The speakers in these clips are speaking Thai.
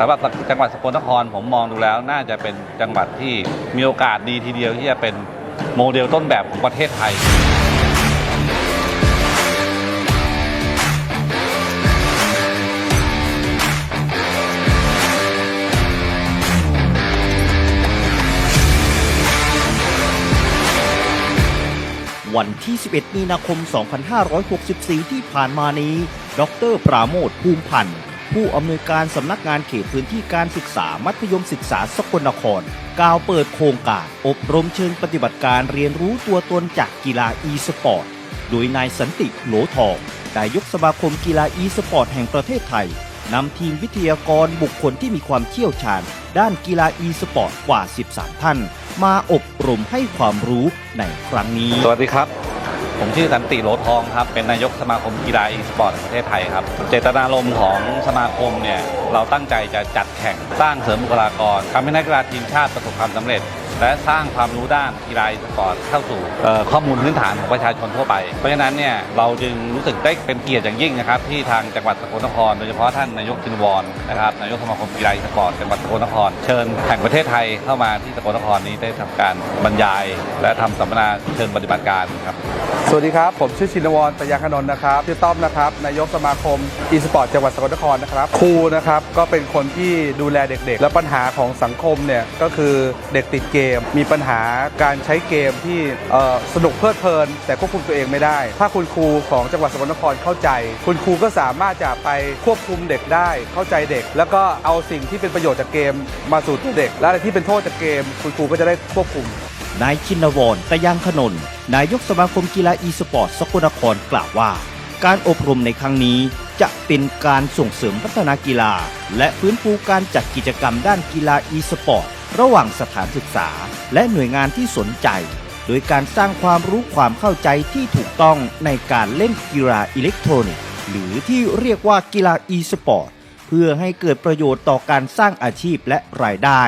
สำหรับจังหวัดสกลนครผมมองดูแล้วน่าจะเป็นจังหวัดที่มีโอกาสดีทีเดียวที่จะเป็นโมเดลต้นแบบของประเทศไทย วันที่ 11 มีนาคม 2564 ที่ผ่านมานี้ ดร ปราโมทภูมิพันธ์ ผู้อำนวยการสำนักงานเขตพื้นที่การศึกษามัธยมศึกษาสกลนคร กล่าวเปิดโครงการอบรมเชิงปฏิบัติการเรียนรู้ตัวตนจากกีฬา e สปอร์ต โดยนายสันติโหลทองนายกสมาคมกีฬา e สปอร์ตแห่งประเทศไทยนำทีมวิทยากรบุคคลที่มีความเชี่ยวชาญ ด้านกีฬา e สปอร์ตกว่า 13 ท่าน มาอบรมให้ความรู้ในครั้งนี้ สวัสดีครับ ผมชื่อสันติโหลทองครับ เป็นนายกสมาคมกีฬาอีสปอร์ตแห่งประเทศไทยครับ เจตนารมณ์ของสมาคมเนี่ย เราตั้งใจจะจัดแข่งสร้างเสริมบุคลากรทำให้นักกีฬาทีมชาติประสบความสำเร็จ และสร้างความรู้ด้านกีฬาอีสปอร์ตเข้าสู่ข้อมูลพื้นฐานของประชาชนทั่วไป เพราะฉะนั้นเนี่ยเราจึงรู้สึกได้เป็นเกียรติอย่างยิ่งนะครับที่ทางจังหวัดสกลนคร โดยเฉพาะท่านนายกจินวรนะครับนายกสมาคมกีฬาอีสปอร์ตจังหวัดสกลนคร เชิญแห่งประเทศไทยเข้ามาที่สกลนครนี้ได้ทำการบรรยาย และทำสัมมนาเชิงปฏิบัติการครับสวัสดีครับ ผมชื่อชินวรตยาคานนท์นะครับชื่อต้อมนะครับนายกสมาคมอีสปอร์ตจังหวัดสกลนครนะครับครูนะครับก็เป็นคนที่ดูแลเด็กๆ และปัญหาของสังคมเนี่ยก็คือเด็กติดเกมมีปัญหาการใช้เกมที่สนุกเพลิดเพลิน แต่ควบคุมตัวเองไม่ได้ ถ้าคุณครูของจังหวัดสกลนครเข้าใจ คุณครูก็สามารถจะไปควบคุมเด็กได้ เข้าใจเด็ก แล้วก็เอาสิ่งที่เป็นประโยชน์จากเกมมาสู่ตัวเด็ก และอะไรที่เป็นโทษจากเกม คุณครูก็จะได้ควบคุมนายชินวรตะยังขนนนายกสมาคมกีฬาอีสปอร์ตสกลนครกล่าวว่า การอบรมในครั้งนี้จะเป็นการส่งเสริมพัฒนากีฬา และฟื้นฟูการจัดกิจกรรมด้านกีฬาอีสปอร์ต ระหว่างสถานศึกษา และหน่วยงานที่สนใจ โดยการสร้างความรู้ความเข้าใจที่ถูกต้องในการเล่นกีฬาอิเล็กทรอนิกส์หรือที่เรียกว่ากีฬาอีสปอร์ตเพื่อให้เกิดประโยชน์ต่อการสร้างอาชีพและรายได้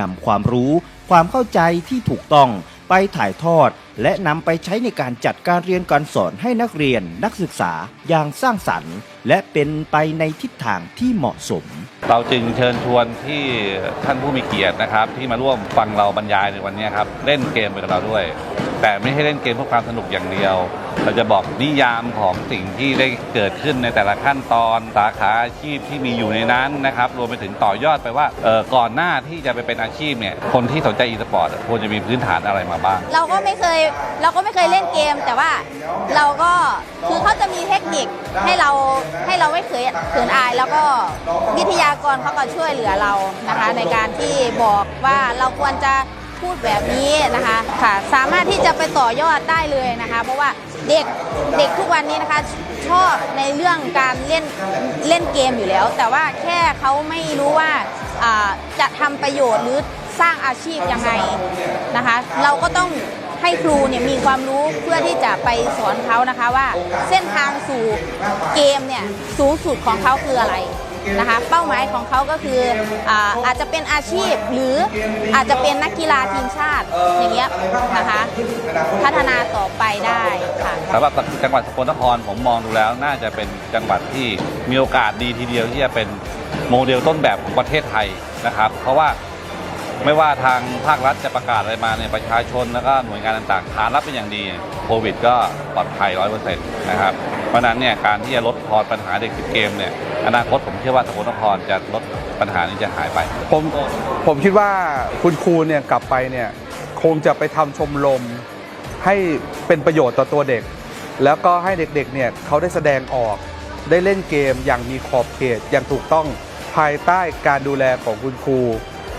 นำความรู้ความเข้าใจที่ถูกต้องไปถ่ายทอด และนำไปใช้ในการจัดการเรียนการสอนให้นักเรียนนักศึกษาอย่างสร้างสรรค์ และเป็นไปในทิศทางที่เหมาะสม เราจึงเชิญชวนที่ท่านผู้มีเกียรตินะครับ ที่มาร่วมฟังเราบรรยายในวันนี้ครับเล่นเกมไปกับเราด้วย แต่ไม่ให้เล่นเกมเพื่อความสนุกอย่างเดียว เราจะบอกนิยามของสิ่งที่ได้เกิดขึ้นในแต่ละขั้นตอนสาขาอาชีพที่มีอยู่ในนั้นนะครับรวมไปถึงต่อยอดไปว่าเอ่อก่อนหน้าที่จะไปเป็นอาชีพเนี่ยคนที่สนใจอีสปอร์ตควรจะมีพื้นฐานอะไรมาบ้าง เราก็ไม่เคยเราก็ไม่เคยเล่นเกม แต่ว่าเราก็คือเขาจะมีเทคนิคให้เราให้เราไม่เคยเขินอาย แล้วก็วิทยากรเขาก็ช่วยเหลือเรานะคะ ในการที่บอกว่าเราควรจะพูดแบบนี้นะคะค่ะสามารถที่จะไปต่อยอดได้เลยนะคะ เพราะว่าเด็กเด็กทุกวันนี้นะคะชอบในเรื่องการเล่นเล่นเกมอยู่แล้ว แต่ว่าแค่เขาไม่รู้ว่าอ่าจะทำประโยชน์หรือสร้างอาชีพยังไงนะคะ เราก็ต้อง ให้ครูเนี่ยมีความรู้เพื่อที่จะไปสอนเขานะคะว่าเส้นทางสู่เกมเนี่ยสูงสุดของเขาคืออะไรนะคะเป้าหมายของเขาก็คืออาอาจจะเป็นอาชีพหรืออาจจะเป็นนักกีฬาทีมชาติอย่างเงี้ยนะคะพัฒนาต่อไปได้ค่ะสำหรับจังหวัดสกลนครผมมองดูแล้วน่าจะเป็นจังหวัดที่มีโอกาสดีทีเดียวที่จะเป็นโมเดลต้นแบบของประเทศไทยนะครับ เพราะว่า ไม่ว่าทางภาครัฐจะประกาศอะไรมาเนี่ยประชาชนแล้วก็หน่วยงานต่างๆขานรับเป็นอย่างดีโควิด ก็ปลอดภัยร้อยเปอร์เซ็นต์นะครับเพราะนั้นเนี่ยการที่จะลดพอปัญหาเด็กติดเกมเนี่ยอนาคตผมเชื่อว่าสกลนครจะลดปัญหานี้จะหายไป ผมผมคิดว่าคุณครูเนี่ยกลับไปเนี่ยคงจะไปทำชมรมให้เป็นประโยชน์ต่อตัวเด็ก แล้วก็ให้เด็กๆเนี่ยเขาได้แสดงออกได้เล่นเกมอย่างมีขอบเขตอย่างถูกต้องภายใต้การดูแลของคุณครู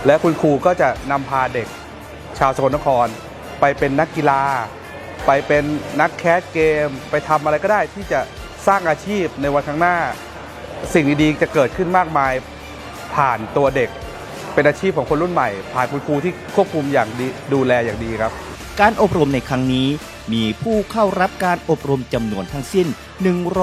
และคุณครูก็จะนำพาเด็กชาวสกลนคร ไปเป็นนักกีฬา ไปเป็นนักแคสเกม ไปทำอะไรก็ได้ที่จะสร้างอาชีพในวันข้างหน้า สิ่งดีๆจะเกิดขึ้นมากมายผ่านตัวเด็ก เป็นอาชีพของคนรุ่นใหม่ ผ่านคุณครูที่ควบคุมอย่างดีดูแลอย่างดีครับ การอบรมในครั้งนี้มีผู้เข้ารับการอบรมจำนวนทั้งสิ้น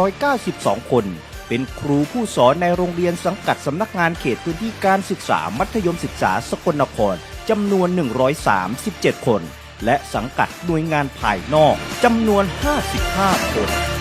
192 คน เป็นครูผู้สอนในโรงเรียนสังกัดสำนักงานเขตพื้นที่การศึกษามัธยมศึกษาสกลนครจำนวน 137 คน และสังกัดหน่วยงานภายนอกจำนวน 55 คน